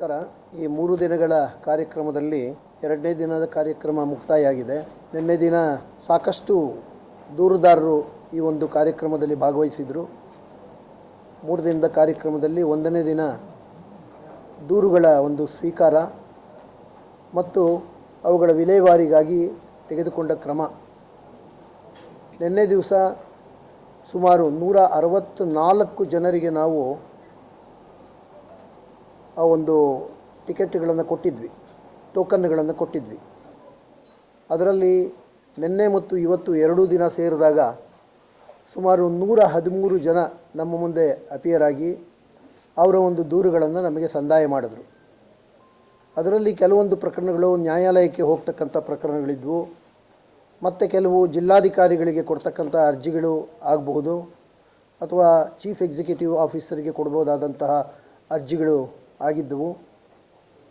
ನಮಸ್ಕಾರ. ಈ ಮೂರು ದಿನಗಳ ಕಾರ್ಯಕ್ರಮದಲ್ಲಿ ಎರಡನೇ ದಿನದ ಕಾರ್ಯಕ್ರಮ ಮುಕ್ತಾಯ ಆಗಿದೆ ನಿನ್ನೆ ದಿನ ಸಾಕಷ್ಟು ದೂರುದಾರರು ಈ ಒಂದು ಕಾರ್ಯಕ್ರಮದಲ್ಲಿ ಭಾಗವಹಿಸಿದರು. ಮೂರು ದಿನದ ಕಾರ್ಯಕ್ರಮದಲ್ಲಿ ಒಂದನೇ ದಿನ ದೂರುಗಳ ಒಂದು ಸ್ವೀಕಾರ ಮತ್ತು ಅವುಗಳ ವಿಲೇವಾರಿಗಾಗಿ ತೆಗೆದುಕೊಂಡ ಕ್ರಮ. ನಿನ್ನೆ ದಿವಸ ಸುಮಾರು ನೂರ ಅರವತ್ತು ನಾಲ್ಕು ಜನರಿಗೆ ನಾವು ಆ ಒಂದು ಟಿಕೆಟ್ಗಳನ್ನು ಕೊಟ್ಟಿದ್ವಿ, ಟೋಕನ್ಗಳನ್ನು ಕೊಟ್ಟಿದ್ವಿ. ಅದರಲ್ಲಿ ನಿನ್ನೆ ಮತ್ತು ಇವತ್ತು ಎರಡೂ ದಿನ ಸೇರಿದಾಗ ಸುಮಾರು ನೂರ ಹದಿಮೂರು ಜನ ನಮ್ಮ ಮುಂದೆ ಅಪಿಯರ್ ಆಗಿ ಅವರ ಒಂದು ದೂರುಗಳನ್ನು ನಮಗೆ ಸಂದಾಯ ಮಾಡಿದರು. ಅದರಲ್ಲಿ ಕೆಲವೊಂದು ಪ್ರಕರಣಗಳು ನ್ಯಾಯಾಲಯಕ್ಕೆ ಹೋಗ್ತಕ್ಕಂಥ ಪ್ರಕರಣಗಳಿದ್ವು, ಮತ್ತು ಕೆಲವು ಜಿಲ್ಲಾಧಿಕಾರಿಗಳಿಗೆ ಕೊಡ್ತಕ್ಕಂಥ ಅರ್ಜಿಗಳು ಆಗಬಹುದು, ಅಥವಾ ಚೀಫ್ ಎಕ್ಸಿಕ್ಯೂಟಿವ್ ಆಫೀಸರಿಗೆ ಕೊಡ್ಬೋದಾದಂತಹ ಅರ್ಜಿಗಳು ಆಗಿದ್ದವು.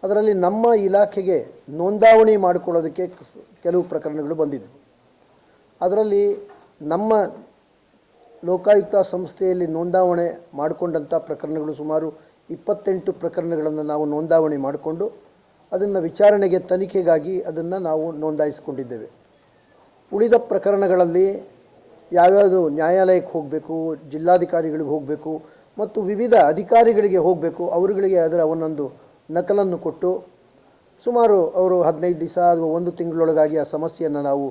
ಅದರಲ್ಲಿ ನಮ್ಮ ಇಲಾಖೆಗೆ ನೋಂದಾವಣಿ ಮಾಡಿಕೊಳ್ಳೋದಕ್ಕೆ ಕೆಲವು ಪ್ರಕರಣಗಳು ಬಂದಿದ್ದವು. ಅದರಲ್ಲಿ ನಮ್ಮ ಲೋಕಾಯುಕ್ತ ಸಂಸ್ಥೆಯಲ್ಲಿ ನೋಂದಾವಣೆ ಮಾಡಿಕೊಂಡಂಥ ಪ್ರಕರಣಗಳು ಸುಮಾರು ಇಪ್ಪತ್ತೆಂಟು ಪ್ರಕರಣಗಳನ್ನು ನಾವು ನೋಂದಾವಣಿ ಮಾಡಿಕೊಂಡು ಅದನ್ನು ವಿಚಾರಣೆಗೆ ತನಿಖೆಗಾಗಿ ಅದನ್ನು ನಾವು ನೋಂದಾಯಿಸಿಕೊಂಡಿದ್ದೇವೆ. ಉಳಿದ ಪ್ರಕರಣಗಳಲ್ಲಿ ಯಾವ್ಯಾವುದು ನ್ಯಾಯಾಲಯಕ್ಕೆ ಹೋಗಬೇಕು, ಜಿಲ್ಲಾಧಿಕಾರಿಗಳಿಗೆ ಹೋಗಬೇಕು ಮತ್ತು ವಿವಿಧ ಅಧಿಕಾರಿಗಳಿಗೆ ಹೋಗಬೇಕು, ಅವರುಗಳಿಗೆ ಅದರ ಒಂದೊಂದು ನಕಲನ್ನು ಕೊಟ್ಟು ಸುಮಾರು ಅವರು ಹದಿನೈದು ದಿವಸ ಅಥವಾ ಒಂದು ತಿಂಗಳೊಳಗಾಗಿ ಆ ಸಮಸ್ಯೆಯನ್ನು ನಾವು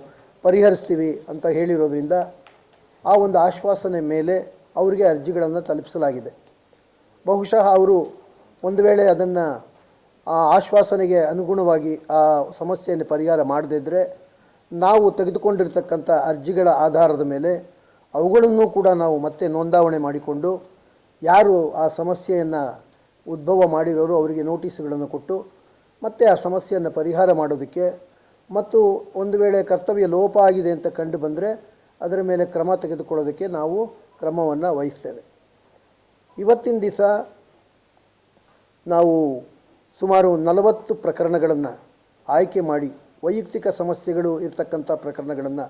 ಪರಿಹರಿಸ್ತೀವಿ ಅಂತ ಹೇಳಿರೋದ್ರಿಂದ ಆ ಒಂದು ಆಶ್ವಾಸನೆ ಮೇಲೆ ಅವರಿಗೆ ಅರ್ಜಿಗಳನ್ನು ತಲುಪಿಸಲಾಗಿದೆ. ಬಹುಶಃ ಅವರು ಒಂದು ವೇಳೆ ಅದನ್ನು ಆ ಆಶ್ವಾಸನೆಗೆ ಅನುಗುಣವಾಗಿ ಆ ಸಮಸ್ಯೆಯನ್ನು ಪರಿಹಾರ ಮಾಡದಿದ್ದರೆ ನಾವು ತೆಗೆದುಕೊಂಡಿರ್ತಕ್ಕಂಥ ಅರ್ಜಿಗಳ ಆಧಾರದ ಮೇಲೆ ಅವುಗಳನ್ನು ಕೂಡ ನಾವು ಮತ್ತೆ ನೋಂದಾವಣೆ ಮಾಡಿಕೊಂಡು ಯಾರು ಆ ಸಮಸ್ಯೆಯನ್ನು ಉದ್ಭವ ಮಾಡಿರೋರು ಅವರಿಗೆ ನೋಟಿಸ್ಗಳನ್ನು ಕೊಟ್ಟು, ಮತ್ತೆ ಆ ಸಮಸ್ಯೆಯನ್ನು ಪರಿಹಾರ ಮಾಡೋದಕ್ಕೆ ಮತ್ತು ಒಂದು ವೇಳೆ ಕರ್ತವ್ಯ ಲೋಪ ಆಗಿದೆ ಅಂತ ಕಂಡು ಬಂದರೆ ಅದರ ಮೇಲೆ ಕ್ರಮ ತೆಗೆದುಕೊಳ್ಳೋದಕ್ಕೆ ನಾವು ಕ್ರಮವನ್ನು ವಹಿಸ್ತೇವೆ. ಇವತ್ತಿನ ದಿವಸ ನಾವು ಸುಮಾರು ನಲವತ್ತು ಪ್ರಕರಣಗಳನ್ನು ಆಯ್ಕೆ ಮಾಡಿ, ವೈಯಕ್ತಿಕ ಸಮಸ್ಯೆಗಳು ಇರತಕ್ಕಂಥ ಪ್ರಕರಣಗಳನ್ನು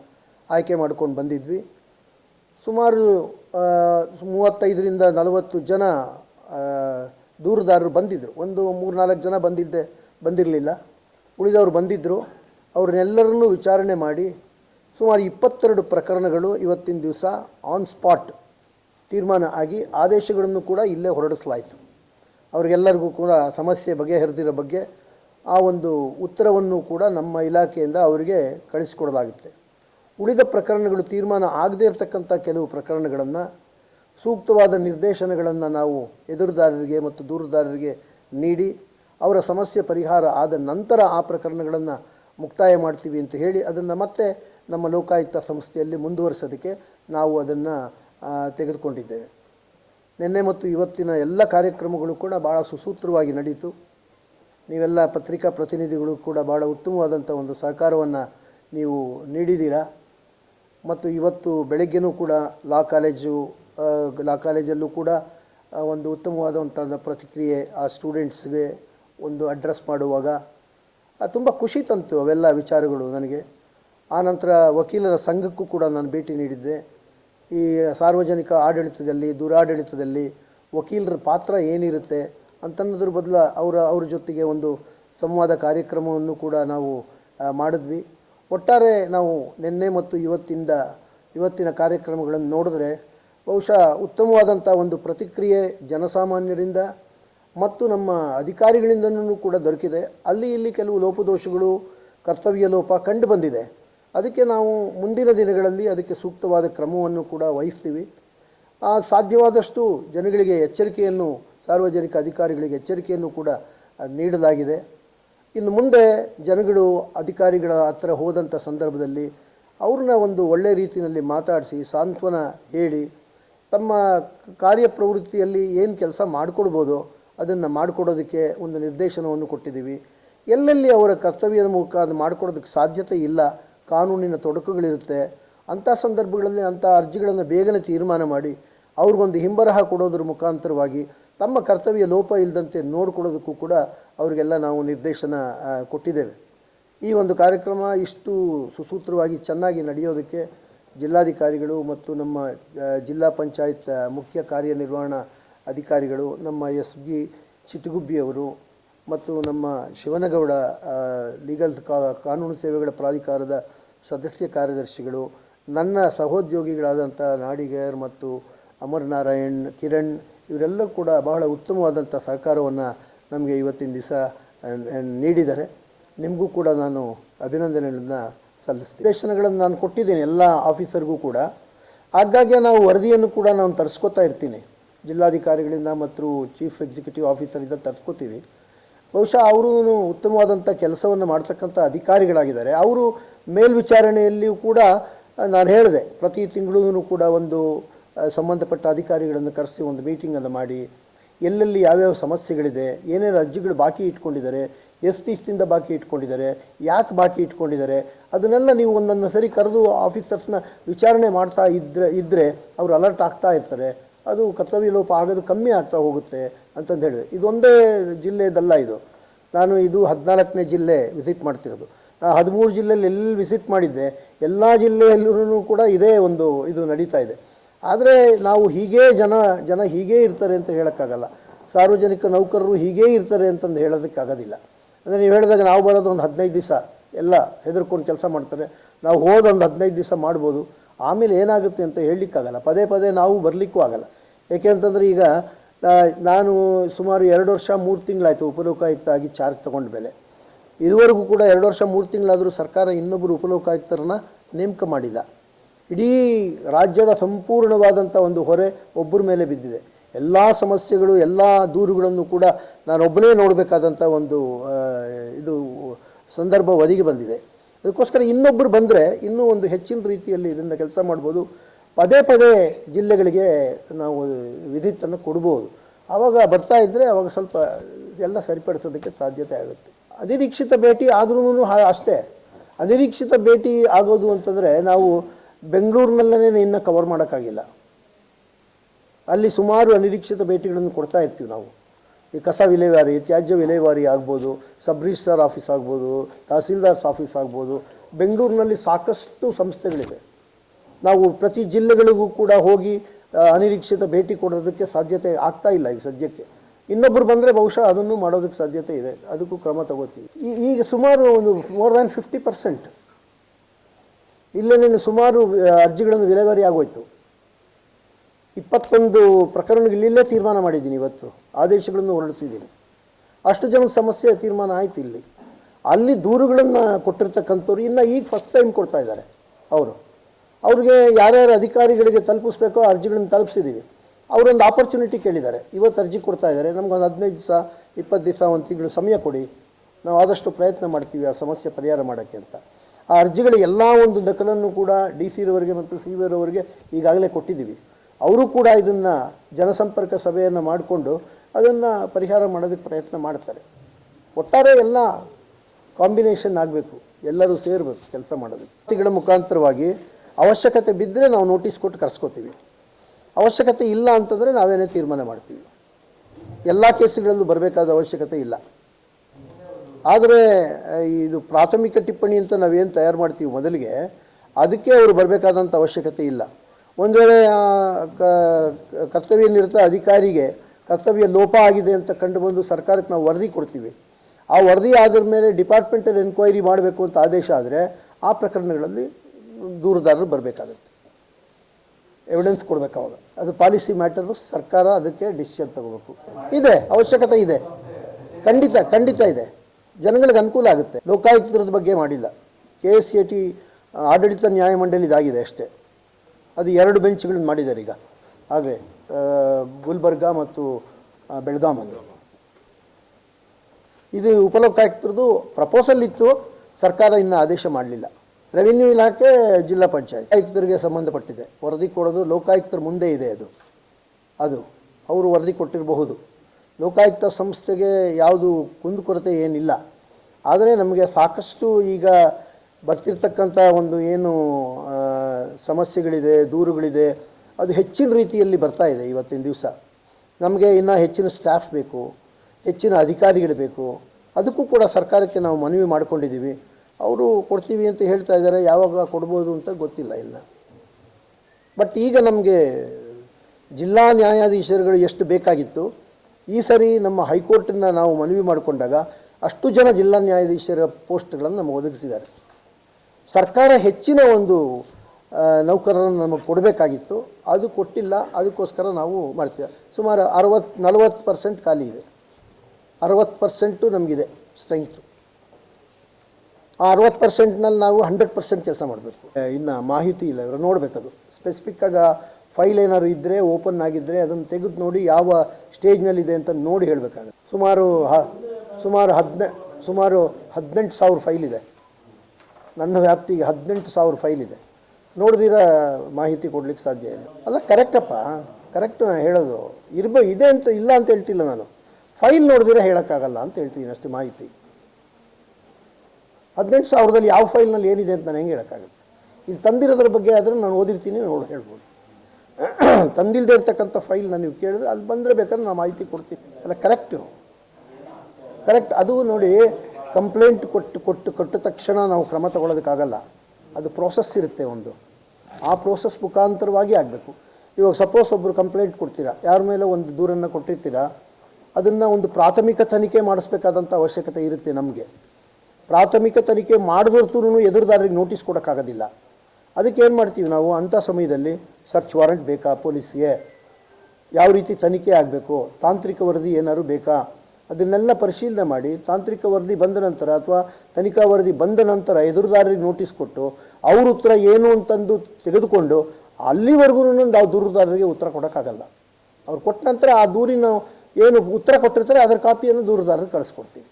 ಆಯ್ಕೆ ಮಾಡ್ಕೊಂಡು ಬಂದಿದ್ವಿ. ಸುಮಾರು ಮೂವತ್ತೈದರಿಂದ ನಲವತ್ತು ಜನ ದೂರುದಾರರು ಬಂದಿದ್ದರು ಒಂದು ಮೂರು ನಾಲ್ಕು ಜನ ಬಂದಿದ್ದೆ, ಬಂದಿರಲಿಲ್ಲ. ಉಳಿದವರು ಬಂದಿದ್ದರು ಅವ್ರನ್ನೆಲ್ಲರನ್ನೂ ವಿಚಾರಣೆ ಮಾಡಿ ಸುಮಾರು ಇಪ್ಪತ್ತೆರಡು ಪ್ರಕರಣಗಳು ಇವತ್ತಿನ ದಿವಸ ಆನ್ ಸ್ಪಾಟ್ ತೀರ್ಮಾನ ಆಗಿ ಆದೇಶಗಳನ್ನು ಕೂಡ ಇಲ್ಲೇ ಹೊರಡಿಸಲಾಯಿತು. ಅವರಿಗೆಲ್ಲರಿಗೂ ಕೂಡ ಸಮಸ್ಯೆ ಬಗೆಹರಿದಿರೋ ಬಗ್ಗೆ ಆ ಒಂದು ಉತ್ತರವನ್ನು ಕೂಡ ನಮ್ಮ ಇಲಾಖೆಯಿಂದ ಅವರಿಗೆ ಕಳಿಸಿಕೊಡಲಾಗುತ್ತೆ. ಉಳಿದ ಪ್ರಕರಣಗಳು ತೀರ್ಮಾನ ಆಗದೇ ಇರತಕ್ಕಂಥ ಕೆಲವು ಪ್ರಕರಣಗಳನ್ನು ಸೂಕ್ತವಾದ ನಿರ್ದೇಶನಗಳನ್ನು ನಾವು ಎದುರುದಾರರಿಗೆ ಮತ್ತು ದೂರುದಾರರಿಗೆ ನೀಡಿ ಅವರ ಸಮಸ್ಯೆ ಪರಿಹಾರ ಆದ ನಂತರ ಆ ಪ್ರಕರಣಗಳನ್ನು ಮುಕ್ತಾಯ ಮಾಡ್ತೀವಿ ಅಂತ ಹೇಳಿ ಅದನ್ನು ಮತ್ತೆ ನಮ್ಮ ಲೋಕಾಯುಕ್ತ ಸಂಸ್ಥೆಯಲ್ಲಿ ಮುಂದುವರಿಸೋದಕ್ಕೆ ನಾವು ಅದನ್ನು ತೆಗೆದುಕೊಂಡಿದ್ದೇವೆ. ನಿನ್ನೆ ಮತ್ತು ಇವತ್ತಿನ ಎಲ್ಲ ಕಾರ್ಯಕ್ರಮಗಳು ಕೂಡ ಭಾಳ ಸುಸೂತ್ರವಾಗಿ ನಡೀತು. ನೀವೆಲ್ಲ ಪತ್ರಿಕಾ ಪ್ರತಿನಿಧಿಗಳು ಕೂಡ ಭಾಳ ಉತ್ತಮವಾದಂಥ ಒಂದು ಸಹಕಾರವನ್ನು ನೀವು ನೀಡಿದ್ದೀರಾ? ಮತ್ತು ಇವತ್ತು ಬೆಳಗ್ಗೆನೂ ಕೂಡ ಲಾ ಕಾಲೇಜು ಲಾ ಕಾಲೇಜಲ್ಲೂ ಕೂಡ ಒಂದು ಉತ್ತಮವಾದಂಥ ಪ್ರತಿಕ್ರಿಯೆ ಆ ಸ್ಟೂಡೆಂಟ್ಸ್ಗೆ ಒಂದು ಅಡ್ರೆಸ್ ಮಾಡುವಾಗ ತುಂಬ ಖುಷಿ ತಂತು ಅವೆಲ್ಲ ವಿಚಾರಗಳು ನನಗೆ. ಆನಂತರ ವಕೀಲರ ಸಂಘಕ್ಕೂ ಕೂಡ ನಾನು ಭೇಟಿ ನೀಡಿದ್ದೆ. ಈ ಸಾರ್ವಜನಿಕ ಆಡಳಿತದಲ್ಲಿ, ದುರಾಡಳಿತದಲ್ಲಿ ವಕೀಲರ ಪಾತ್ರ ಏನಿರುತ್ತೆ ಅಂತನ್ನೋದ್ರ ಬದಲ ಅವರ, ಅವ್ರ ಜೊತೆಗೆ ಒಂದು ಸಂವಾದ ಕಾರ್ಯಕ್ರಮವನ್ನು ಕೂಡ ನಾವು ಮಾಡಿದ್ವಿ. ಒಟ್ಟಾರೆ ನಾವು ನಿನ್ನೆ ಮತ್ತು ಇವತ್ತಿಂದ ಇವತ್ತಿನ ಕಾರ್ಯಕ್ರಮಗಳನ್ನು ನೋಡಿದ್ರೆ ಬಹುಶಃ ಉತ್ತಮವಾದಂಥ ಒಂದು ಪ್ರತಿಕ್ರಿಯೆ ಜನಸಾಮಾನ್ಯರಿಂದ ಮತ್ತು ನಮ್ಮ ಅಧಿಕಾರಿಗಳಿಂದನೂ ಕೂಡ ದೊರಕಿದೆ. ಅಲ್ಲಿ ಇಲ್ಲಿ ಕೆಲವು ಲೋಪದೋಷಗಳು, ಕರ್ತವ್ಯ ಲೋಪ ಕಂಡು ಬಂದಿದೆ. ಅದಕ್ಕೆ ನಾವು ಮುಂದಿನ ದಿನಗಳಲ್ಲಿ ಅದಕ್ಕೆ ಸೂಕ್ತವಾದ ಕ್ರಮವನ್ನು ಕೂಡ ವಹಿಸ್ತೀವಿ. ಸಾಧ್ಯವಾದಷ್ಟು ಜನಗಳಿಗೆ ಎಚ್ಚರಿಕೆಯನ್ನು, ಸಾರ್ವಜನಿಕ ಅಧಿಕಾರಿಗಳಿಗೆ ಎಚ್ಚರಿಕೆಯನ್ನು ಕೂಡ ನೀಡಲಾಗಿದೆ. ಇನ್ನು ಮುಂದೆ ಜನಗಳು, ಅಧಿಕಾರಿಗಳ ಹತ್ರ ಹೋದಂಥ ಸಂದರ್ಭದಲ್ಲಿ ಅವ್ರನ್ನ ಒಂದು ಒಳ್ಳೆಯ ರೀತಿಯಲ್ಲಿ ಮಾತಾಡಿಸಿ, ಸಾಂತ್ವನ ಹೇಳಿ, ತಮ್ಮ ಕಾರ್ಯಪ್ರವೃತ್ತಿಯಲ್ಲಿ ಏನು ಕೆಲಸ ಮಾಡಿಕೊಡ್ಬೋದು, ಅದನ್ನು ಮಾಡಿಕೊಡೋದಕ್ಕೆ ಒಂದು ನಿರ್ದೇಶನವನ್ನು ಕೊಟ್ಟಿದ್ದೀವಿ. ಎಲ್ಲೆಲ್ಲಿ ಅವರ ಕರ್ತವ್ಯದ ಮೂಲಕ ಅದು ಮಾಡಿಕೊಡೋದಕ್ಕೆ ಸಾಧ್ಯತೆ ಇಲ್ಲ, ಕಾನೂನಿನ ತೊಡಕುಗಳಿರುತ್ತೆ, ಅಂಥ ಸಂದರ್ಭಗಳಲ್ಲಿ ಅಂಥ ಅರ್ಜಿಗಳನ್ನು ಬೇಗನೆ ತೀರ್ಮಾನ ಮಾಡಿ, ಅವ್ರಿಗೊಂದು ಹಿಂಬರಹ ಕೊಡೋದ್ರ ಮುಖಾಂತರವಾಗಿ ತಮ್ಮ ಕರ್ತವ್ಯ ಲೋಪ ಇಲ್ಲದಂತೆ ನೋಡ್ಕೊಳ್ಳೋದಕ್ಕೂ ಕೂಡ ಅವರಿಗೆಲ್ಲ ನಾವು ನಿರ್ದೇಶನ ಕೊಟ್ಟಿದ್ದೇವೆ. ಈ ಒಂದು ಕಾರ್ಯಕ್ರಮ ಇಷ್ಟು ಸುಸೂತ್ರವಾಗಿ ಚೆನ್ನಾಗಿ ನಡೆಯೋದಕ್ಕೆ ಜಿಲ್ಲಾಧಿಕಾರಿಗಳು ಮತ್ತು ನಮ್ಮ ಜಿಲ್ಲಾ ಪಂಚಾಯತ್ ಮುಖ್ಯ ಕಾರ್ಯನಿರ್ವಹಣಾ ಅಧಿಕಾರಿಗಳು, ನಮ್ಮ ಎಸ್ ಬಿ ಚಿಟಗುಬ್ಬಿಯವರು ಮತ್ತು ನಮ್ಮ ಶಿವನಗೌಡ ಲೀಗಲ್ ಕಾನೂನು ಸೇವೆಗಳ ಪ್ರಾಧಿಕಾರದ ಸದಸ್ಯ ಕಾರ್ಯದರ್ಶಿಗಳು, ನನ್ನ ಸಹೋದ್ಯೋಗಿಗಳಾದಂಥ ನಾಡಿಗೇರ್ ಮತ್ತು ಅಮರ್ ನಾರಾಯಣ್ ಕಿರಣ್ ಇವರೆಲ್ಲ ಕೂಡ ಬಹಳ ಉತ್ತಮವಾದಂಥ ಸಹಕಾರವನ್ನು ನಮಗೆ ಇವತ್ತಿನ ದಿವಸ ನೀಡಿದ್ದಾರೆ. ನಿಮಗೂ ಕೂಡ ನಾನು ಅಭಿನಂದನೆಗಳನ್ನು ಸಲ್ಲಿಸ್ತೀನಿ. ನಿರ್ದೇಶನಗಳನ್ನು ನಾನು ಕೊಟ್ಟಿದ್ದೀನಿ, ಎಲ್ಲ ಆಫೀಸರ್ಗೂ ಕೂಡ. ಹಾಗಾಗಿ ನಾವು ವರದಿಯನ್ನು ಕೂಡ ನಾನು ತರಿಸ್ಕೊತಾ ಇರ್ತೀನಿ. ಜಿಲ್ಲಾಧಿಕಾರಿಗಳಿಂದ ಮತ್ತು ಚೀಫ್ ಎಕ್ಸಿಕ್ಯೂಟಿವ್ ಆಫೀಸರಿಂದ ತರಿಸ್ಕೊತೀವಿ. ಬಹುಶಃ ಅವರು ಉತ್ತಮವಾದಂಥ ಕೆಲಸವನ್ನು ಮಾಡ್ತಕ್ಕಂಥ ಅಧಿಕಾರಿಗಳಾಗಿದ್ದಾರೆ. ಅವರು ಮೇಲ್ವಿಚಾರಣೆಯಲ್ಲಿಯೂ ಕೂಡ ನಾನು ಹೇಳಿದೆ, ಪ್ರತಿ ತಿಂಗಳೂ ಕೂಡ ಒಂದು ಸಂಬಂಧಪಟ್ಟ ಅಧಿಕಾರಿಗಳನ್ನು ಕರೆಸಿ ಒಂದು ಮೀಟಿಂಗನ್ನು ಮಾಡಿ, ಎಲ್ಲೆಲ್ಲಿ ಯಾವ್ಯಾವ ಸಮಸ್ಯೆಗಳಿದೆ, ಏನೇನು ಅರ್ಜಿಗಳು ಬಾಕಿ ಇಟ್ಕೊಂಡಿದ್ದಾರೆ, ಎಷ್ಟು ದಿವಸದಿಂದ ಬಾಕಿ ಇಟ್ಕೊಂಡಿದ್ದಾರೆ, ಯಾಕೆ ಬಾಕಿ ಇಟ್ಕೊಂಡಿದ್ದಾರೆ, ಅದನ್ನೆಲ್ಲ ನೀವು ಒಂದೊಂದು ಸರಿ ಕರೆದು ಆಫೀಸರ್ಸ್ನ ವಿಚಾರಣೆ ಮಾಡ್ತಾ ಇದ್ದರೆ ಇದ್ದರೆ ಅವರು ಅಲರ್ಟ್ ಆಗ್ತಾ ಇರ್ತಾರೆ. ಅದು ಕರ್ತವ್ಯ ಲೋಪ ಆಗೋದು, ಕಮ್ಮಿ ಆಗ್ತಾ ಹೋಗುತ್ತೆ ಅಂತಂದು ಹೇಳಿದೆ ಇದೊಂದೇ ಜಿಲ್ಲೆದಲ್ಲ ಇದು. ನಾನು ಇದು ಹದಿನಾಲ್ಕನೇ ಜಿಲ್ಲೆ ವಿಸಿಟ್ ಮಾಡ್ತಿರೋದು. ನಾನು ಹದಿಮೂರು ಜಿಲ್ಲೆಯಲ್ಲಿ ಎಲ್ಲಿ ವಿಸಿಟ್ ಮಾಡಿದ್ದೆ, ಎಲ್ಲ ಜಿಲ್ಲೆಯಲ್ಲೂ ಕೂಡ ಇದೇ ಒಂದು ಇದು ನಡೀತಾ ಇದೆ. ಆದರೆ ನಾವು ಹೀಗೇ ಜನ ಜನ ಹೀಗೇ ಇರ್ತಾರೆ ಅಂತ ಹೇಳೋಕ್ಕಾಗಲ್ಲ. ಸಾರ್ವಜನಿಕ ನೌಕರರು ಹೀಗೇ ಇರ್ತಾರೆ ಅಂತಂದು ಹೇಳೋದಕ್ಕಾಗೋದಿಲ್ಲ. ಅಂದರೆ ನೀವು ಹೇಳಿದಾಗ ನಾವು ಬರೋದು ಒಂದು ಹದಿನೈದು ದಿವಸ, ಎಲ್ಲ ಹೆದರ್ಕೊಂಡು ಕೆಲಸ ಮಾಡ್ತಾರೆ. ನಾವು ಹೋದ ಒಂದು ಹದಿನೈದು ದಿವಸ ಮಾಡ್ಬೋದು. ಆಮೇಲೆ ಏನಾಗುತ್ತೆ ಅಂತ ಹೇಳಲಿಕ್ಕಾಗಲ್ಲ. ಪದೇ ಪದೇ ನಾವು ಬರಲಿಕ್ಕೂ ಆಗಲ್ಲ. ಏಕೆ ಅಂತಂದರೆ ಈಗ ನಾನು ಸುಮಾರು ಎರಡು ವರ್ಷ ಮೂರು ತಿಂಗಳಾಯಿತು ಉಪಲೋಕಾಯುಕ್ತ ಆಗಿ ಚಾರ್ಜ್ ತಗೊಂಡ ಮೇಲೆ. ಇದುವರೆಗೂ ಕೂಡ ಎರಡು ವರ್ಷ ಮೂರು ತಿಂಗಳಾದರೂ ಸರ್ಕಾರ ಇನ್ನೊಬ್ಬರು ಉಪಲೋಕಾಯುಕ್ತರನ್ನ ನೇಮಕ ಮಾಡಿಲ್ಲ. ಇಡೀ ರಾಜ್ಯದ ಸಂಪೂರ್ಣವಾದಂಥ ಒಂದು ಹೊರೆ ಒಬ್ಬರ ಮೇಲೆ ಬಿದ್ದಿದೆ. ಎಲ್ಲ ಸಮಸ್ಯೆಗಳು, ಎಲ್ಲ ದೂರುಗಳನ್ನು ಕೂಡ ನಾನೊಬ್ಬನೇ ನೋಡಬೇಕಾದಂಥ ಒಂದು ಇದು ಸಂದರ್ಭ ಒದಗಿ ಬಂದಿದೆ. ಅದಕ್ಕೋಸ್ಕರ ಇನ್ನೊಬ್ಬರು ಬಂದರೆ ಇನ್ನೂ ಒಂದು ಹೆಚ್ಚಿನ ರೀತಿಯಲ್ಲಿ ಇದರಿಂದ ಕೆಲಸ ಮಾಡ್ಬೋದು. ಪದೇ ಪದೇ ಜಿಲ್ಲೆಗಳಿಗೆ ನಾವು ವಿದ್ಯುತ್ತನ್ನು ಕೊಡ್ಬೋದು. ಆವಾಗ ಬರ್ತಾ ಇದ್ದರೆ ಅವಾಗ ಸ್ವಲ್ಪ ಎಲ್ಲ ಸರಿಪಡಿಸೋದಕ್ಕೆ ಸಾಧ್ಯತೆ ಆಗುತ್ತೆ. ಅನಿರೀಕ್ಷಿತ ಭೇಟಿ ಆದ್ರೂ ಅಷ್ಟೇ. ಅನಿರೀಕ್ಷಿತ ಭೇಟಿ ಆಗೋದು ಅಂತಂದರೆ ನಾವು ಬೆಂಗಳೂರಿನಲ್ಲೇ ನಿನ್ನ ಕವರ್ ಮಾಡೋಕ್ಕಾಗಿಲ್ಲ. ಅಲ್ಲಿ ಸುಮಾರು ಅನಿರೀಕ್ಷಿತ ಭೇಟಿಗಳನ್ನು ಕೊಡ್ತಾ ಇರ್ತೀವಿ ನಾವು. ಈ ಕಸ ವಿಲೇವಾರಿ, ತ್ಯಾಜ್ಯ ವಿಲೇವಾರಿ ಆಗ್ಬೋದು, ಸಬ್ ರಿಜಿಸ್ಟ್ರಾರ್ ಆಫೀಸ್ ಆಗ್ಬೋದು, ತಹಸೀಲ್ದಾರ್ಸ್ ಆಫೀಸ್ ಆಗ್ಬೋದು. ಬೆಂಗಳೂರಿನಲ್ಲಿ ಸಾಕಷ್ಟು ಸಂಸ್ಥೆಗಳಿವೆ. ನಾವು ಪ್ರತಿ ಜಿಲ್ಲೆಗಳಿಗೂ ಕೂಡ ಹೋಗಿ ಅನಿರೀಕ್ಷಿತ ಭೇಟಿ ಕೊಡೋದಕ್ಕೆ ಸಾಧ್ಯತೆ ಆಗ್ತಾ ಇಲ್ಲ ಈಗ ಸದ್ಯಕ್ಕೆ. ಇನ್ನೊಬ್ಬರು ಬಂದರೆ ಬಹುಶಃ ಅದನ್ನು ಮಾಡೋದಕ್ಕೆ ಸಾಧ್ಯತೆ ಇದೆ. ಅದಕ್ಕೂ ಕ್ರಮ ತಗೋತೀವಿ. ಈಗ ಸುಮಾರು ಒಂದು ಮೋರ್ ದ್ಯಾನ್ ಫಿಫ್ಟಿ ಪರ್ಸೆಂಟ್ ಇಲ್ಲೇನೇನು ಸುಮಾರು ಅರ್ಜಿಗಳನ್ನು ವಿಲೇವಾರಿ ಆಗೋಯ್ತು. ಇಪ್ಪತ್ತೊಂದು ಪ್ರಕರಣಗಳು ಇಲ್ಲೇ ತೀರ್ಮಾನ ಮಾಡಿದ್ದೀನಿ ಇವತ್ತು. ಆದೇಶಗಳನ್ನು ಹೊರಡಿಸಿದ್ದೀನಿ. ಅಷ್ಟು ಜನ ಸಮಸ್ಯೆ, ತೀರ್ಮಾನ ಆಯಿತು ಇಲ್ಲಿ. ಅಲ್ಲಿ ದೂರುಗಳನ್ನು ಕೊಟ್ಟಿರ್ತಕ್ಕಂಥವ್ರು ಇನ್ನು ಈಗ ಫಸ್ಟ್ ಟೈಮ್ ಕೊಡ್ತಾ ಇದ್ದಾರೆ ಅವರು. ಅವ್ರಿಗೆ ಯಾರ್ಯಾರು ಅಧಿಕಾರಿಗಳಿಗೆ ತಲುಪಿಸ್ಬೇಕೋ ಅರ್ಜಿಗಳನ್ನು ತಲುಪಿಸಿದ್ದೀವಿ ಅವರೊಂದು ಆಪರ್ಚುನಿಟಿ ಕೇಳಿದ್ದಾರೆ. ಇವತ್ತು ಅರ್ಜಿ ಕೊಡ್ತಾ ಇದ್ದಾರೆ. ನಮ್ಗೊಂದು ಹದಿನೈದು ದಿವಸ, ಇಪ್ಪತ್ತು ದಿವಸ, ಒಂದು ತಿಂಗಳು ಸಮಯ ಕೊಡಿ. ನಾವು ಆದಷ್ಟು ಪ್ರಯತ್ನ ಮಾಡ್ತೀವಿ ಆ ಸಮಸ್ಯೆ ಪರಿಹಾರ ಮಾಡೋಕ್ಕೆ ಅಂತ. ಆ ಅರ್ಜಿಗಳ ಎಲ್ಲ ಒಂದು ನಕಲನ್ನು ಕೂಡ ಡಿ ಸಿ ರವರಿಗೆ ಮತ್ತು ಸಿ ವಿ ರವರಿಗೆ ಈಗಾಗಲೇ ಕೊಟ್ಟಿದ್ದೀವಿ. ಅವರು ಕೂಡ ಇದನ್ನು ಜನಸಂಪರ್ಕ ಸಭೆಯನ್ನು ಮಾಡಿಕೊಂಡು ಅದನ್ನು ಪರಿಹಾರ ಮಾಡೋದಕ್ಕೆ ಪ್ರಯತ್ನ ಮಾಡ್ತಾರೆ. ಒಟ್ಟಾರೆ ಎಲ್ಲ ಕಾಂಬಿನೇಷನ್ ಆಗಬೇಕು. ಎಲ್ಲರೂ ಸೇರಬೇಕು ಕೆಲಸ ಮಾಡೋದಕ್ಕೆ. ವ್ಯಕ್ತಿಗಳ ಮುಖಾಂತರವಾಗಿ ಅವಶ್ಯಕತೆ ಬಿದ್ದರೆ ನಾವು ನೋಟಿಸ್ ಕೊಟ್ಟು ಕರೆಸ್ಕೋತೀವಿ. ಅವಶ್ಯಕತೆ ಇಲ್ಲ ಅಂತಂದರೆ ನಾವೇನೇ ತೀರ್ಮಾನ ಮಾಡ್ತೀವಿ. ಎಲ್ಲ ಕೇಸುಗಳಲ್ಲೂ ಬರಬೇಕಾದ ಅವಶ್ಯಕತೆ ಇಲ್ಲ. ಆದರೆ ಇದು ಪ್ರಾಥಮಿಕ ಟಿಪ್ಪಣಿ ಅಂತ ನಾವೇನು ತಯಾರು ಮಾಡ್ತೀವಿ ಮೊದಲಿಗೆ, ಅದಕ್ಕೆ ಅವರು ಬರಬೇಕಾದಂಥ ಅವಶ್ಯಕತೆ ಇಲ್ಲ. ಒಂದು ವೇಳೆ ಕರ್ತವ್ಯ ನಿರತ ಅಧಿಕಾರಿಗೆ ಕರ್ತವ್ಯ ಲೋಪ ಆಗಿದೆ ಅಂತ ಕಂಡು ಬಂದು ಸರ್ಕಾರಕ್ಕೆ ನಾವು ವರದಿ ಕೊಡ್ತೀವಿ. ಆ ವರದಿ ಆದ್ರ ಮೇಲೆ ಡಿಪಾರ್ಟ್ಮೆಂಟಲ್ಲಿ ಎನ್ಕ್ವೈರಿ ಮಾಡಬೇಕು ಅಂತ ಆದೇಶ ಆದರೆ, ಆ ಪ್ರಕರಣಗಳಲ್ಲಿ ದೂರದಾರರು ಬರಬೇಕಾಗುತ್ತೆ. ಎವಿಡೆನ್ಸ್ ಕೊಡ್ಬೇಕು ಅವಾಗ. ಅದು ಪಾಲಿಸಿ ಮ್ಯಾಟರು, ಸರ್ಕಾರ ಅದಕ್ಕೆ ಡಿಸಿಷನ್ ತಗೋಬೇಕು. ಇದೆ, ಅವಶ್ಯಕತೆ ಇದೆ. ಖಂಡಿತ ಖಂಡಿತ ಇದೆ. ಜನಗಳಿಗೆ ಅನುಕೂಲ ಆಗುತ್ತೆ. ಲೋಕಾಯುಕ್ತರದ ಬಗ್ಗೆ ಮಾಡಿಲ್ಲ. ಕೆ ಎಸ್ ಸಿ ಟಿ ಆಡಳಿತ ನ್ಯಾಯಮಂಡಳಿ ಇದಾಗಿದೆ ಅಷ್ಟೇ. ಅದು ಎರಡು ಬೆಂಚ್ಗಳನ್ನು ಮಾಡಿದ್ದಾರೆ ಈಗ. ಆದರೆ ಗುಲ್ಬರ್ಗ ಮತ್ತು ಬೆಳಗಾಮಲ್ಲಿ. ಇದು ಉಪಲೋಕಾಯುಕ್ತರದ್ದು ಪ್ರಪೋಸಲ್ ಇತ್ತು. ಸರ್ಕಾರ ಇನ್ನು ಆದೇಶ ಮಾಡಲಿಲ್ಲ. ರೆವಿನ್ಯೂ ಇಲಾಖೆ ಜಿಲ್ಲಾ ಪಂಚಾಯತ್ ಆಯುಕ್ತರಿಗೆ ಸಂಬಂಧಪಟ್ಟಿದೆ. ವರದಿ ಕೊಡೋದು ಲೋಕಾಯುಕ್ತರ ಮುಂದೆ ಇದೆ ಅದು. ಅದು, ಅವರು ವರದಿ ಕೊಟ್ಟಿರಬಹುದು. ಲೋಕಾಯುಕ್ತ ಸಂಸ್ಥೆಗೆ ಯಾವುದು ಕುಂದುಕೊರತೆ ಏನಿಲ್ಲ. ಆದರೆ ನಮಗೆ ಸಾಕಷ್ಟು ಈಗ ಬರ್ತಿರ್ತಕ್ಕಂಥ ಒಂದು ಏನು ಸಮಸ್ಯೆಗಳಿದೆ, ದೂರುಗಳಿದೆ, ಅದು ಹೆಚ್ಚಿನ ರೀತಿಯಲ್ಲಿ ಬರ್ತಾ ಇದೆ ಇವತ್ತಿನ ದಿವಸ. ನಮಗೆ ಇನ್ನು ಹೆಚ್ಚಿನ ಸ್ಟಾಫ್ ಬೇಕು, ಹೆಚ್ಚಿನ ಅಧಿಕಾರಿಗಳು ಬೇಕು. ಅದಕ್ಕೂ ಕೂಡ ಸರ್ಕಾರಕ್ಕೆ ನಾವು ಮನವಿ ಮಾಡಿಕೊಂಡಿದ್ದೀವಿ. ಅವರು ಕೊಡ್ತೀವಿ ಅಂತ ಹೇಳ್ತಾ ಇದ್ದಾರೆ, ಯಾವಾಗ ಕೊಡ್ಬೋದು ಅಂತ ಗೊತ್ತಿಲ್ಲ ಇಲ್ಲ ಬಟ್ ಈಗ ನಮಗೆ ಜಿಲ್ಲಾ ನ್ಯಾಯಾಧೀಶರುಗಳು ಎಷ್ಟು ಬೇಕಾಗಿತ್ತು ಈ ಸರಿ ನಮ್ಮ ಹೈಕೋರ್ಟನ್ನ ನಾವು ಮನವಿ ಮಾಡಿಕೊಂಡಾಗ ಅಷ್ಟು ಜನ ಜಿಲ್ಲಾ ನ್ಯಾಯಾಧೀಶರ ಪೋಸ್ಟ್ಗಳನ್ನು ನಮಗೆ ಒದಗಿಸಿದ್ದಾರೆ. ಸರ್ಕಾರ ಹೆಚ್ಚಿನ ಒಂದು ನೌಕರರನ್ನು ನಮಗೆ ಕೊಡಬೇಕಾಗಿತ್ತು. ಅದು ಕೊಟ್ಟಿಲ್ಲ, ಅದಕ್ಕೋಸ್ಕರ ನಾವು ಮಾಡ್ತೀವಿ. ಸುಮಾರು ಅರವತ್ತು ನಲವತ್ತು ಪರ್ಸೆಂಟ್ ಖಾಲಿ ಇದೆ. ಅರವತ್ತು ಪರ್ಸೆಂಟು ನಮಗಿದೆ ಸ್ಟ್ರೆಂಗ್ತು ಆ ಅರವತ್ತು ಪರ್ಸೆಂಟ್ನಲ್ಲಿ ನಾವು ಹಂಡ್ರೆಡ್ ಪರ್ಸೆಂಟ್ ಕೆಲಸ ಮಾಡಬೇಕು. ಇನ್ನು ಮಾಹಿತಿ ಇಲ್ಲ, ಇವರು ನೋಡಬೇಕದು ಸ್ಪೆಸಿಫಿಕ್ಕಾಗಿ ಫೈಲ್ ಏನಾದ್ರು ಇದ್ದರೆ ಓಪನ್ ಆಗಿದ್ದರೆ ಅದನ್ನು ತೆಗೆದು ನೋಡಿ ಯಾವ ಸ್ಟೇಜ್ನಲ್ಲಿದೆ ಅಂತ ನೋಡಿ ಹೇಳಬೇಕಾಗುತ್ತೆ. ಸುಮಾರು ಹ, ಸುಮಾರು ಹದಿನೆ, ಸುಮಾರು ಹದಿನೆಂಟು ಸಾವಿರ ಫೈಲ್ ಇದೆ. ನನ್ನ ವ್ಯಾಪ್ತಿಗೆ ಹದಿನೆಂಟು ಸಾವಿರ ಫೈಲ್ ಇದೆ. ನೋಡಿದಿರ ಮಾಹಿತಿ ಕೊಡಲಿಕ್ಕೆ ಸಾಧ್ಯ ಇಲ್ಲ. ಅಲ್ಲ, ಕರೆಕ್ಟಪ್ಪ, ಕರೆಕ್ಟ್ ನಾನು ಹೇಳೋದು. ಇರ್ಬೋ, ಇದೆ ಅಂತ ಇಲ್ಲ ಅಂತ ಹೇಳ್ತಿಲ್ಲ ನಾನು. ಫೈಲ್ ನೋಡಿದಿರ ಹೇಳೋಕ್ಕಾಗಲ್ಲ ಅಂತ ಹೇಳ್ತೀನಿ ಅಷ್ಟೇ ಮಾಹಿತಿ. ಹದಿನೆಂಟು ಸಾವಿರದಲ್ಲಿ ಯಾವ ಫೈಲ್ನಲ್ಲಿ ಏನಿದೆ ಅಂತ ನಾನು ಹೆಂಗೆ ಹೇಳೋಕ್ಕಾಗುತ್ತೆ? ಇದು ತಂದಿರೋದ್ರ ಬಗ್ಗೆ ಆದರೆ ನಾನು ಓದಿರ್ತೀನಿ, ನೋಡಿ, ಹೇಳ್ಬೋದು. ತಂದಿಲ್ಲದೆ ಇರ್ತಕ್ಕಂಥ ಫೈಲ್ ನಾನು ನೀವು ಕೇಳಿದ್ರೆ ಅದು ಬಂದರೆ ಬೇಕಾದ್ರೆ ನಾನು ಮಾಹಿತಿ ಕೊಡ್ತೀನಿ. ಅಲ್ಲ ಕರೆಕ್ಟು ಕರೆಕ್ಟ್ ಅದು ನೋಡಿ ಕಂಪ್ಲೇಂಟ್ ಕೊಟ್ಟು ಕೊಟ್ಟು, ಕೊಟ್ಟ ತಕ್ಷಣ ನಾವು ಕ್ರಮ ತಗೊಳ್ಳೋದಕ್ಕಾಗಲ್ಲ. ಅದು ಪ್ರೋಸೆಸ್ ಇರುತ್ತೆ ಒಂದು. ಆ ಪ್ರೋಸೆಸ್ ಮುಖಾಂತರವಾಗಿ ಆಗಬೇಕು. ಇವಾಗ ಸಪೋಸ್ ಒಬ್ಬರು ಕಂಪ್ಲೇಂಟ್ ಕೊಡ್ತೀರಾ? ಯಾರ ಮೇಲೆ ಒಂದು ದೂರನ್ನು ಕೊಟ್ಟಿರ್ತೀರಾ? ಅದನ್ನು ಒಂದು ಪ್ರಾಥಮಿಕ ತನಿಖೆ ಮಾಡಿಸ್ಬೇಕಾದಂಥ ಅವಶ್ಯಕತೆ ಇರುತ್ತೆ ನಮಗೆ. ಪ್ರಾಥಮಿಕ ತನಿಖೆ ಮಾಡಿದ್ರೂ ಎದುರುದಾರರಿಗೆ ನೋಟಿಸ್ ಕೊಡೋಕ್ಕಾಗೋದಿಲ್ಲ. ಅದಕ್ಕೆ ಏನು ಮಾಡ್ತೀವಿ ನಾವು? ಅಂಥ ಸಮಯದಲ್ಲಿ ಸರ್ಚ್ ವಾರೆಂಟ್ ಬೇಕಾ ಪೊಲೀಸ್ಗೆ? ಯಾವ ರೀತಿ ತನಿಖೆ ಆಗಬೇಕು? ತಾಂತ್ರಿಕ ವರದಿ ಏನಾದ್ರು ಬೇಕಾ? ಅದನ್ನೆಲ್ಲ ಪರಿಶೀಲನೆ ಮಾಡಿ, ತಾಂತ್ರಿಕ ವರದಿ ಬಂದ ನಂತರ ಅಥವಾ ತನಿಖಾ ವರದಿ ಬಂದ ನಂತರ ಎದುರುದಾರರಿಗೆ ನೋಟಿಸ್ ಕೊಟ್ಟು, ಅವ್ರ ಉತ್ತರ ಏನು ಅಂತಂದು ತೆಗೆದುಕೊಂಡು ಅಲ್ಲಿವರೆಗೂ ನಾವು ದೂರುದಾರರಿಗೆ ಉತ್ತರ ಕೊಡೋಕ್ಕಾಗಲ್ಲ. ಅವ್ರು ಕೊಟ್ಟ ನಂತರ ಆ ದೂರಿನ ಏನು ಉತ್ತರ ಕೊಟ್ಟಿರ್ತಾರೆ, ಅದರ ಕಾಪಿಯನ್ನು ದೂರುದಾರರಿಗೆ ಕಳಿಸ್ಕೊಡ್ತೀವಿ.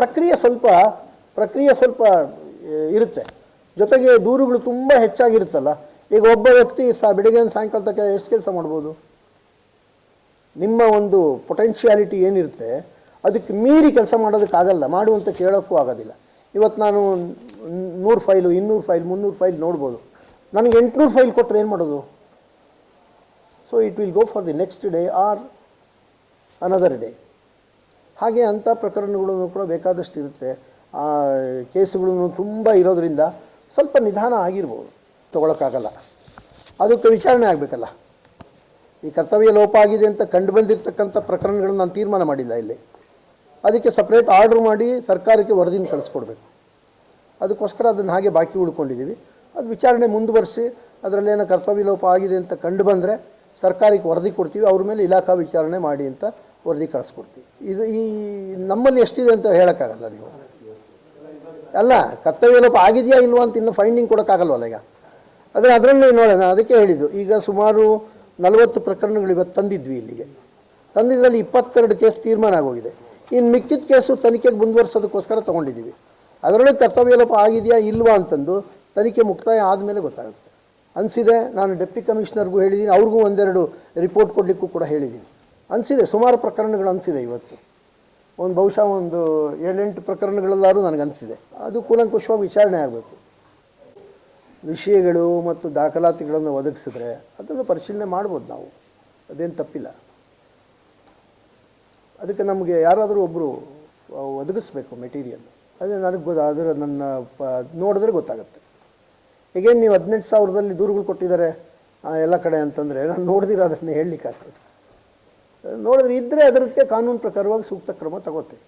ಪ್ರಕ್ರಿಯೆ ಸ್ವಲ್ಪ ಪ್ರಕ್ರಿಯೆ ಸ್ವಲ್ಪ ಇರುತ್ತೆ. ಜೊತೆಗೆ ದೂರುಗಳು ತುಂಬ ಹೆಚ್ಚಾಗಿರುತ್ತಲ್ಲ, ಈಗ ಒಬ್ಬ ವ್ಯಕ್ತಿ ಸಹ ಬೆಳಿಗ್ಗೆ ಸಾಯಂಕಾಲ ತನಕ ಎಷ್ಟು ಕೆಲಸ ಮಾಡ್ಬೋದು? ನಿಮ್ಮ ಒಂದು ಪೊಟೆನ್ಷಿಯಾಲಿಟಿ ಏನಿರುತ್ತೆ, ಅದಕ್ಕೆ ಮೀರಿ ಕೆಲಸ ಮಾಡೋದಕ್ಕೆ ಆಗಲ್ಲ ಮಾಡುವಂತ ಕೇಳೋಕ್ಕೂ ಆಗೋದಿಲ್ಲ. ಇವತ್ತು ನಾನು ನೂರು ಫೈಲು, ಇನ್ನೂರು ಫೈಲ್, ಮುನ್ನೂರು ಫೈಲ್ ನೋಡ್ಬೋದು. ನನಗೆ ಎಂಟುನೂರು ಫೈಲ್ ಕೊಟ್ಟರೆ ಏನು ಮಾಡೋದು? So it will go for the next day or another day ಹಾಗೆ ಅಂಥ ಪ್ರಕರಣಗಳನ್ನು ಕೂಡ ಬೇಕಾದಷ್ಟು ಇರುತ್ತೆ ಆ ಕೇಸುಗಳನ್ನು ತುಂಬ ಇರೋದ್ರಿಂದ ಸ್ವಲ್ಪ ನಿಧಾನ ಆಗಿರ್ಬೋದು, ತೊಗೊಳಕ್ಕಾಗಲ್ಲ. ಅದಕ್ಕೆ ವಿಚಾರಣೆ ಆಗಬೇಕಲ್ಲ. ಈ ಕರ್ತವ್ಯ ಲೋಪ ಆಗಿದೆ ಅಂತ ಕಂಡು ಬಂದಿರತಕ್ಕಂಥ ಪ್ರಕರಣಗಳನ್ನು ನಾನು ತೀರ್ಮಾನ ಮಾಡಿಲ್ಲ ಇಲ್ಲಿ. ಅದಕ್ಕೆ ಸಪ್ರೇಟ್ ಆರ್ಡ್ರ್ ಮಾಡಿ ಸರ್ಕಾರಕ್ಕೆ ವರದಿನ ಕಳಿಸ್ಕೊಡ್ಬೇಕು. ಅದಕ್ಕೋಸ್ಕರ ಅದನ್ನು ಹಾಗೆ ಬಾಕಿ ಉಳ್ಕೊಂಡಿದ್ದೀವಿ. ಅದು ವಿಚಾರಣೆ ಮುಂದುವರಿಸಿ ಅದರಲ್ಲೇನೋ ಕರ್ತವ್ಯ ಲೋಪ ಆಗಿದೆ ಅಂತ ಕಂಡು ಬಂದರೆ ಸರ್ಕಾರಕ್ಕೆ ವರದಿ ಕೊಡ್ತೀವಿ, ಅವ್ರ ಮೇಲೆ ಇಲಾಖಾ ವಿಚಾರಣೆ ಮಾಡಿ ಅಂತ ವರದಿ ಕಳಿಸ್ಕೊಡ್ತೀವಿ. ಇದು ಈ ನಮ್ಮಲ್ಲಿ ಎಷ್ಟಿದೆ ಅಂತ ಹೇಳೋಕ್ಕಾಗಲ್ಲ ನೀವು. ಅಲ್ಲ, ಕರ್ತವ್ಯ ಲೋಪ ಆಗಿದೆಯಾ ಇಲ್ವಾ ಅಂತ ಇನ್ನು ಫೈಂಡಿಂಗ್ ಕೊಡೋಕ್ಕಾಗಲ್ವಲ್ಲ ಈಗ? ಆದರೆ ಅದರಲ್ಲಿ ನೋಡೋಣ ಅದಕ್ಕೆ ಹೇಳಿದ್ದು, ಈಗ ಸುಮಾರು ನಲವತ್ತು ಪ್ರಕರಣಗಳು ಇವತ್ತು ತಂದಿದ್ವಿ ಇಲ್ಲಿಗೆ. ತಂದಿದ್ರಲ್ಲಿ ಇಪ್ಪತ್ತೆರಡು ಕೇಸ್ ತೀರ್ಮಾನ ಆಗೋಗಿದೆ. ಇನ್ನು ಮಿಕ್ಕಿದ ಕೇಸು ತನಿಖೆಗೆ ಮುಂದುವರ್ಸೋದಕ್ಕೋಸ್ಕರ ತೊಗೊಂಡಿದ್ದೀವಿ. ಅದರೊಳಗೆ ಕರ್ತವ್ಯ ಲೋಪ ಆಗಿದೆಯಾ ಇಲ್ವಾ ಅಂತಂದು ತನಿಖೆ ಮುಕ್ತಾಯ ಆದಮೇಲೆ ಗೊತ್ತಾಗುತ್ತೆ. ಅನಿಸಿದೆ, ನಾನು ಡೆಪ್ಟಿ ಕಮಿಷನರ್ಗೂ ಹೇಳಿದ್ದೀನಿ, ಅವ್ರಿಗೂ ಒಂದೆರಡು ರಿಪೋರ್ಟ್ ಕೊಡಲಿಕ್ಕೂ ಕೂಡ ಹೇಳಿದ್ದೀನಿ. ಅನಿಸಿದೆ, ಸುಮಾರು ಪ್ರಕರಣಗಳು ಅನಿಸಿದೆ ಇವತ್ತು. ಒಂದು ಬಹುಶಃ ಒಂದು ಏಳೆಂಟು ಪ್ರಕರಣಗಳಲ್ಲಾದ್ರೂ ನನಗನ್ನಿಸಿದೆ ಅದು ಕೂಲಂಕುಷವಾಗಿ ವಿಚಾರಣೆ ಆಗಬೇಕು. ವಿಷಯಗಳು ಮತ್ತು ದಾಖಲಾತಿಗಳನ್ನು ಒದಗಿಸಿದ್ರೆ ಅದನ್ನು ಪರಿಶೀಲನೆ ಮಾಡ್ಬೋದು ನಾವು. ಅದೇನು ತಪ್ಪಿಲ್ಲ. ಅದಕ್ಕೆ ನಮಗೆ ಯಾರಾದರೂ ಒಬ್ಬರು ಒದಗಿಸ್ಬೇಕು ಮೆಟೀರಿಯಲ್. ಅದೇ ನನಗೆ ಗೊತ್ತ ಅದರ ನನ್ನ ಪ ನೋಡಿದ್ರೆ ಗೊತ್ತಾಗುತ್ತೆ. ಈಗೇನು ನೀವು ಹದಿನೆಂಟು ಸಾವಿರದಲ್ಲಿ ದೂರುಗಳು ಕೊಟ್ಟಿದ್ದಾರೆ. ಎಲ್ಲ ಕಡೆ ಅಂತಂದರೆ ನಾನು ನೋಡಿದಿರ ಅದನ್ನು ಹೇಳಲಿಕ್ಕೆ ಆಗ್ತದೆ ನೋಡಿದ್ರೆ ಇದ್ದರೆ ಅದಕ್ಕೆ ಕಾನೂನು ಪ್ರಕಾರವಾಗಿ ಸೂಕ್ತ ಕ್ರಮ ತಗೋತೀವಿ